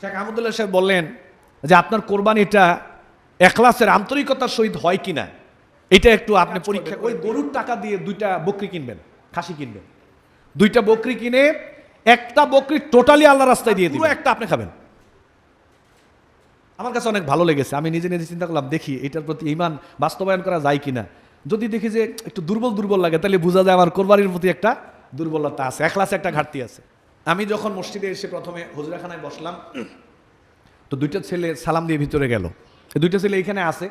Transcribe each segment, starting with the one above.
শেখ আহমদুল্লাহ সাহেব বললেন যে আপনার কোরবানিটা এখলাসের আন্তরিকতার সহিত হয় কিনা এটা একটু আপনি পরীক্ষা ওই গরুর টাকা দিয়ে দুইটা বকরি কিনবেন খাসি কিনবেন। দুইটা বকরি কিনে একটা বকরি টোটালি আল্লাহ রাস্তায় দিয়ে দিবেন। একটা আপনি খাবেন। আমার কাছে অনেক ভালো লেগেছে। আমি নিজে নিজে চিন্তা করলাম দেখি এটার প্রতি ইমান বাস্তবায়ন করা যায় কিনা। যদি দেখি যে একটু দুর্বল দুর্বল লাগে তাহলে বোঝা যায় আমার কোরবানির প্রতি একটা দুর্বলতা আছে একলাসে একটা ঘাটতি আছে। আমি যখন মসজিদে এসে প্রথমে হজরাখানায় বসলাম, তো দুইটা ছেলে সালাম দিয়ে ভিতরে গেল। দুইটা ছেলে এখানে আছে,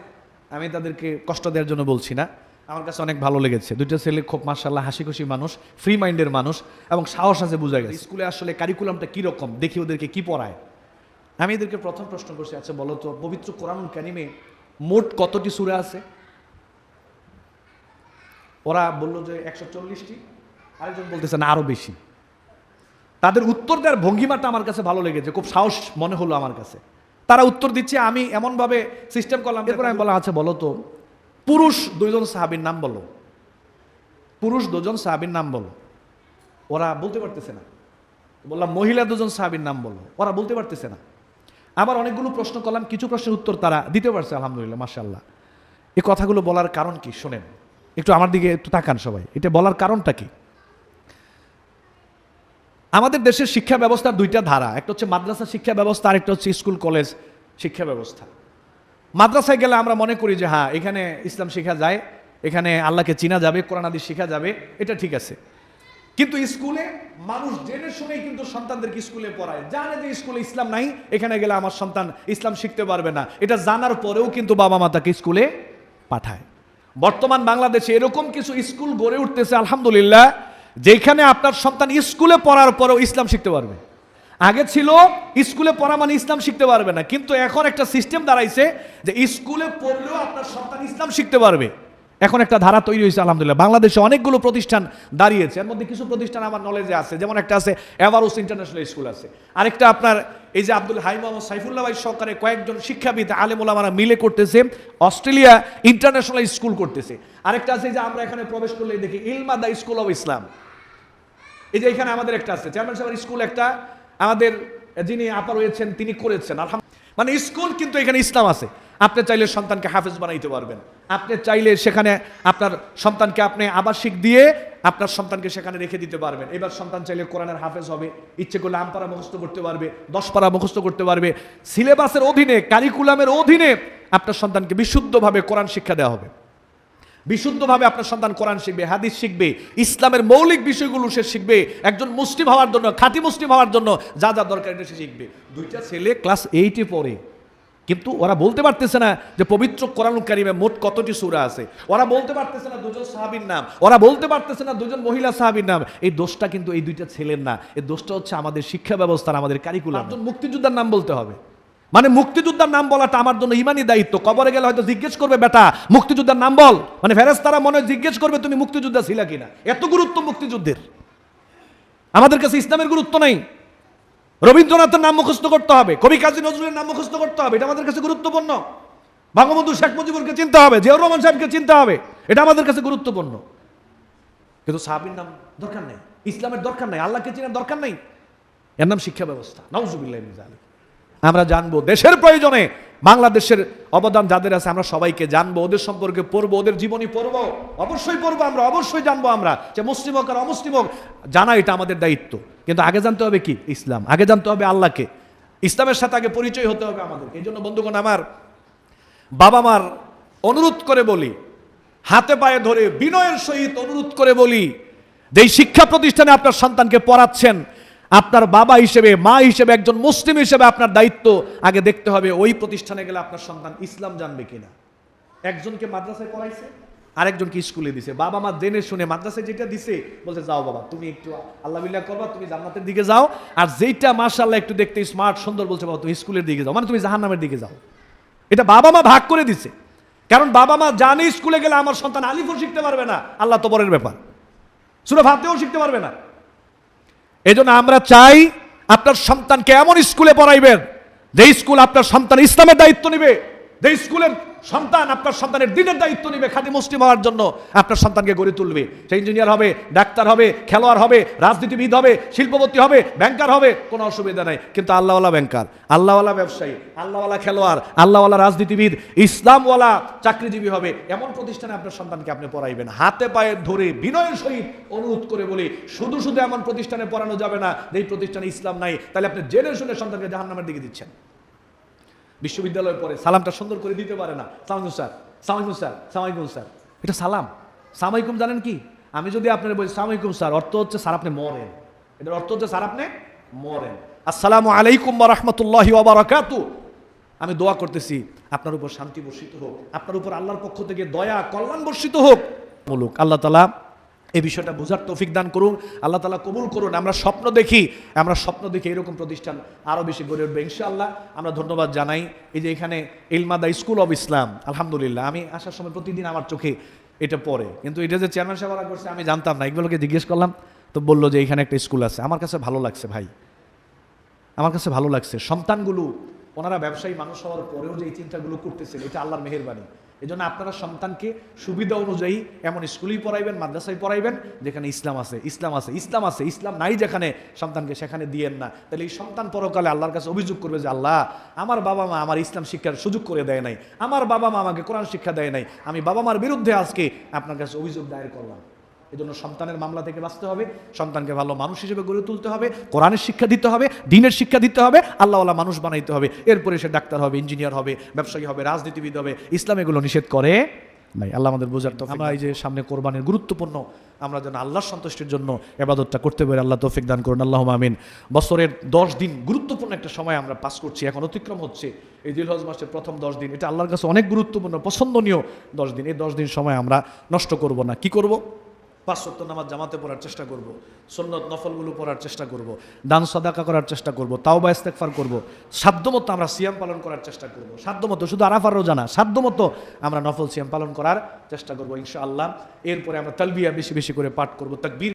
আমি তাদেরকে কষ্ট দেওয়ার জন্য বলছি না। আমার কাছে অনেক ভালো লেগেছে। দুইটা ছেলে খুব মার্শাল্লাহ হাসি খুশি মানুষ ফ্রি মাইন্ডের মানুষ এবং সাহস আছে বোঝা গেছে। স্কুলে আসলে কারিকুলামটা কীরকম দেখি ওদেরকে কি পড়ায়। আমি এদেরকে প্রথম প্রশ্ন করছি আচ্ছা বলো তো, পবিত্র কোরআন ক্যানিমে মোট কতটি সুরা আছে? ওরা বলল যে একশো চল্লিশটি, আরেকজন বলতেছে না আরও বেশি। তাদের উত্তর দেওয়ার ভঙ্গিমাটা আমার কাছে ভালো লেগেছে খুব সাহস মনে হলো আমার কাছে। তারা উত্তর দিচ্ছে আমি এমনভাবে সিস্টেম করলাম এরপর আমি বললাম আচ্ছা বলো তো। পুরুষ দুইজন সাহাবির নাম বলো। পুরুষ দুজন সাহাবির নাম বলো। ওরা বলতে পারতেছে না। বললাম মহিলা দুজন সাহাবির নাম বলো। ওরা বলতে পারতেছে না। আবার অনেকগুলো প্রশ্ন করলাম কিছু প্রশ্নের উত্তর তারা দিতে পারছে আলহামদুলিল্লাহ মাশাল্লাহ এই কথাগুলো বলার কারণ কি? শোনেন একটু আমার দিকে একটু তাকান সবাই। এটা বলার কারণটা কি? আমাদের দেশের শিক্ষা ব্যবস্থার দুইটা ধারা, একটা হচ্ছে মাদ্রাসা শিক্ষা ব্যবস্থা আর একটা হচ্ছে স্কুল, কলেজ শিক্ষা ব্যবস্থা। মাদ্রাসায় গেলে আমরা মনে করি যে হ্যাঁ এখানে ইসলাম শেখা যায়, এখানে আল্লাহকে চিনা যাবে, কোরআন আদি শেখা যাবে, এটা ঠিক আছে। কিন্তু স্কুলে মানুষ জেনে শুনেই কিন্তু সন্তানদেরকে স্কুলে পড়ায়। জানে যে স্কুলে ইসলাম নাই, এখানে গেলে আমার সন্তান ইসলাম শিখতে পারবে না। এটা জানার পরেও কিন্তু বাবা মা তাকে স্কুলে পাঠায়। বর্তমান বাংলাদেশে এরকম কিছু স্কুল গড়ে উঠতেছে, আলহামদুলিল্লাহ যেখানে আপনার সন্তান স্কুলে পড়ার পরেও ইসলাম শিখতে পারবে। আগে ছিল, স্কুলে পড়া মানে ইসলাম শিখতে পারবে না। কিন্তু এখন একটা সিস্টেম দাঁড়াইছে যে স্কুলে পড়লেও আপনার সন্তান ইসলাম শিখতে পারবে। এখন একটা ধারা তৈরি হয়েছে, আলহামদুলিল্লাহ। বাংলাদেশে অনেকগুলো প্রতিষ্ঠান দাঁড়িয়েছে। এর মধ্যে কিছু প্রতিষ্ঠান আমার নলেজে আছে। যেমন একটা আছে এভারোস ইন্টারন্যাশনাল স্কুল আছে। আরেকটা আপনার, এই যে আব্দুল হাই মোহাম্মদ সাইফুল্লাহ ভাই সরকারে কয়েকজন শিক্ষাবিদ, আলেমুলামারা মিলে করতেছে, অস্ট্রেলিয়া ইন্টারন্যাশনাল স্কুল করতেছে। আরেকটা আছে যে আমরা এখানে প্রবেশ করলে দেখি, Ilma the school of Islam. এই যে এখানে আমাদের একটা আছে। চেয়ারম্যান সাহেবের স্কুল একটা, আমাদের যিনি আপা রয়েছেন, তিনি করেছেন। আলহাম মানে স্কুল কিন্তু এখানে ইসলাম আছে। আপনি চাইলে সন্তানকে হাফেজ বানাইতে পারবেন। আপনি চাইলে সেখানে আপনার সন্তানকে আপনি আবাসিক দিয়ে আপনার সন্তানকে সেখানে রেখে দিতে পারবেন। এবার সন্তান চাইলে কোরআনের হাফেজ হবে। ইচ্ছে করলে আমপাড়া মুখস্থ করতে পারবে দশ পাড়া মুখস্থ করতে পারবে। সিলেবাসের অধীনে কারিকুলামের অধীনে আপনার সন্তানকে বিশুদ্ধভাবে কোরআন শিক্ষা দেওয়া হবে। বিশুদ্ধভাবে আপনার সন্তান কোরআন শিখবে, হাদিস শিখবে, ইসলামের মৌলিক বিষয়গুলো সে শিখবে, একজন মুসলিম হওয়ার জন্য, খাঁটি মুসলিম হওয়ার জন্য যা যা দরকার এটা সে শিখবে। দুইটা ছেলে ক্লাস এইটে পড়ে, কিন্তু ওরা বলতে পারতেছে না যে পবিত্র কোরআন কারিমে মোট কতটি সূরা আছে। ওরা বলতে পারতেছে না দুজন সাহাবীর নাম, ওরা বলতে পারতেছে না দুজন মহিলা সাহাবীর নাম। এই দোষটা কিন্তু এই দুইটা ছেলের না, এই দোষটা হচ্ছে আমাদের শিক্ষা ব্যবস্থার, আমাদের কারিকুলাম একজন মুক্তিযোদ্ধার নাম বলতে হবে। মানে মুক্তিযোদ্ধার নাম বলাটা আমার জন্য ইমানই দায়িত্ব। কবরে গেলে হয়তো জিজ্ঞেস করবে, বেটা, মুক্তিযোদ্ধার নাম বল। মানে ফেরেস্তারা মনে জিজ্ঞেস করবে, তুমি মুক্তিযোদ্ধা ছিলা কিনা? এত গুরুত্ব মুক্তিযুদ্ধের। আমাদের কাছে ইসলামের গুরুত্ব নাই। রবীন্দ্রনাথের নাম মুখস্থ করতে হবে, কবি কাজী নজরুলের নাম মুখস্থ করতে হবে, এটা আমাদের কাছে গুরুত্বপূর্ণ। বঙ্গবন্ধু শেখ মুজিবুরকে চিনতে হবে, জিয়াউর রহমান সাহেবকে চিনতে হবে, এটা আমাদের কাছে গুরুত্বপূর্ণ। কিন্তু সাহাবির নাম দরকার নেই, ইসলামের দরকার নেই, আল্লাহকে চেনার দরকার নেই। এর নাম শিক্ষা ব্যবস্থা, নাউজুবিল্লাহ জালিক। আমরা জানব দেশের প্রয়োজনে বাংলাদেশের অবদান যাদের আছে, আমরা সবাইকে জানব, ওদের সম্পর্কে পড়ব, ওদের জীবনী পড়ব, অবশ্যই পড়ব আমরা, অবশ্যই জানব আমরা যে মুসলিম হোক আর অমুসলিম হোক, জানা এটা আমাদের দায়িত্ব। কিন্তু আগে জানতে হবে কি? ইসলাম। আগে জানতে হবে আল্লাহকে। ইসলামের সাথে আগে পরিচয় হতে হবে আমাদের এই জন্য বন্ধুগণ, আমার বাবা মার অনুরোধ করে বলি, হাতে পায়ে ধরে বিনয়ের সহিত অনুরোধ করে বলি যে শিক্ষা প্রতিষ্ঠানে আপনার সন্তানকে পড়াচ্ছেন আপনার বাবা হিসেবে, মা হিসেবে, একজন মুসলিম হিসেবে আপনার দায়িত্ব। আগে দেখতে হবে, ওই প্রতিষ্ঠানে গেলে আপনার সন্তান ইসলাম জানবে কিনা। একজনকে মাদ্রাসায় পড়াইছে, আরেকজনকে স্কুলে দিছে। বাবা মা জেনে শুনে মাদ্রাসায় যেটা দিছে, বলছে, যাও বাবা, তুমি একটু আল্লাহ বিল্লাহ করবা, তুমি জান্নাতের দিকে যাও। আর যেইটা মাশাআল্লাহ একটু দেখতে স্মার্ট সুন্দর বলছে, বাবা, তুমি স্কুলের দিকে যাও। মানে তুমি জাহান্নামের দিকে যাও। এটা বাবা মা ভাগ করে দিছে। কারণ বাবা মা জানে স্কুলে গেলে আমার সন্তান আলিফও শিখতে পারবে না। আল্লাহ তো বরের ব্যাপার। সুরে ভাবতেও শিখতে পারবে না। এই জন্য আমরা চাই আপনার সন্তানকে এমন স্কুলে পড়াইবেন যে স্কুল আপনার সন্তান ইসলামের দায়িত্ব নিবে যে স্কুলে সন্তান আপনার সন্তানের দিনের দায়িত্ব নেবে খাঁটি মুসলিম হওয়ার জন্য। আপনার সন্তানকে গড়ে তুলবে। সে ইঞ্জিনিয়ার হবে, ডাক্তার হবে, খেলোয়াড় হবে, রাজনীতিবিদ হবে, শিল্পপতি হবে ব্যাংকার হবে, কোনো অসুবিধা নাই। কিন্তু আল্লাহওয়ালা ব্যাংকার আল্লাহওয়ালা ব্যবসায়ী, আল্লাহওয়ালা খেলোয়াড়, আল্লাহওয়ালা রাজনীতিবিদ, ইসলামওয়ালা চাকরিজীবী হবে। এমন প্রতিষ্ঠানে আপনার সন্তানকে আপনি পড়াইবেন। হাতে পায়ে ধরে বিনয়ের সহিত অনুরোধ করে বলি, শুধু শুধু এমন প্রতিষ্ঠানে পড়ানো যাবে না এই প্রতিষ্ঠানে ইসলাম নাই। তাহলে আপনি জেনে শুনে সন্তানকে জাহান্নামের দিকে দিচ্ছেন। বিশ্ববিদ্যালয়ে পড়ে সালামটা সুন্দর করে দিতে পারে না। সালামালাইকুম স্যার সালামালাইকুম স্যার সালামালাইকুম স্যার। এটা সালাম। সালামালাইকুম জানেন কি? আমি যদি আপনার বলি, সালামালাইকুম স্যার, অর্থ হচ্ছে স্যার আপনি মরেন। এটার অর্থ হচ্ছে স্যার আপনি মরেন। আসসালামু আলাইকুম রহমতুল্লাহি আমি দোয়া করতেছি, আপনার উপর শান্তি বর্ষিত হোক, আপনার উপর আল্লাহর পক্ষ থেকে দয়া, কল্যাণ বর্ষিত হোক। বলুক আল্লাহ তালা এই বিষয়টা বোঝার তৌফিক দান করুন, আল্লাহ তালা কবুল করুন, আমরা স্বপ্ন দেখি, আমরা স্বপ্ন দেখি এরকম প্রতিষ্ঠান আরও বেশি গড়ে উঠবে, ইনশাআল্লাহ। আমরা ধন্যবাদ জানাই এই যে এখানে ইলমাদা স্কুল অব ইসলাম, আলহামদুলিল্লাহ। আমি আসার সময় প্রতিদিন আমার চোখে এটা পড়ে, কিন্তু এটা যে চেয়ারম্যান সাহেবরা করছে, আমি জানতাম না। এগুলোকে জিজ্ঞেস করলাম, তো বলল যে এখানে একটা স্কুল আছে। আমার কাছে ভালো লাগছে ভাই, আমার কাছে ভালো লাগছে। সন্তানগুলো ওনারা ব্যবসায়ী মানুষ হওয়ার পরেও যে এই চিন্তাগুলো করতেছেন, এটা আল্লাহর মেহেরবানি। এই জন্য আপনারা সন্তানকে সুবিধা অনুযায়ী এমন স্কুলেই পড়াইবেন, মাদ্রাসায় পড়াইবেন, যেখানে ইসলাম আছে ইসলাম আছে ইসলাম আছে, ইসলাম নাই যেখানে সন্তানকে সেখানে দিয়েন না। তাহলে এই সন্তান পরকালে আল্লাহর কাছে অভিযোগ করবে যে, আল্লাহ, আমার বাবা মা আমার ইসলাম শিক্ষার সুযোগ করে দেয় নাই। আমার বাবা মা আমাকে কোরআন শিক্ষা দেয় নাই। আমি বাবা মার বিরুদ্ধে আজকে আপনার কাছে অভিযোগ দায়ের করলাম। এজন্য সন্তানের মামলা থেকে বাঁচতে হবে সন্তানকে ভালো মানুষ হিসেবে গড়ে তুলতে হবে কোরআনের শিক্ষা দিতে হবে দিনের শিক্ষা দিতে হবে আল্লাহওয়ালা মানুষ বানাইতে হবে। এরপরে সে ডাক্তার হবে ইঞ্জিনিয়ার হবে ব্যবসায়ী হবে রাজনীতিবিদ হবে ইসলাম এগুলো নিষেধ করে নাই। আল্লাহ আমাদের বোঝার তো আমরা এই যে সামনে কোরবানির গুরুত্বপূর্ণ আমরা যেন আল্লাহর সন্তুষ্টির জন্য এবাদতটা করতে পারি আল্লাহ তৌফিক দান করুন। আল্লাহ আমিন। বছরের দশ দিন গুরুত্বপূর্ণ একটা সময় আমরা পাস করছি এখন অতিক্রম হচ্ছে। এই দিলহজ মাসের প্রথম দশ দিন এটা আল্লাহর কাছে অনেক গুরুত্বপূর্ণ পছন্দনীয় দশ দিন। এই দশ দিন সময় আমরা নষ্ট করব না। কি করব? পাঁচ সত্য নামাজ জামাতে পড়ার চেষ্টা করব সন্ন্যত নফলগুলো পড়ার চেষ্টা করব, দান সদাকা করার চেষ্টা করব তাও বা ইস্তেকফার করব, সাধ্যমতো আমরা সিয়াম পালন করার চেষ্টা করব, সাধ্যমতো, শুধু আরাফার রোজা না, সাধ্যমতো আমরা নফল সিয়াম পালন করার চেষ্টা করব ইনশাআল্লাহ। এরপরে আমরা তালবিয়া বেশি বেশি করে পাঠ করব, তাকবীর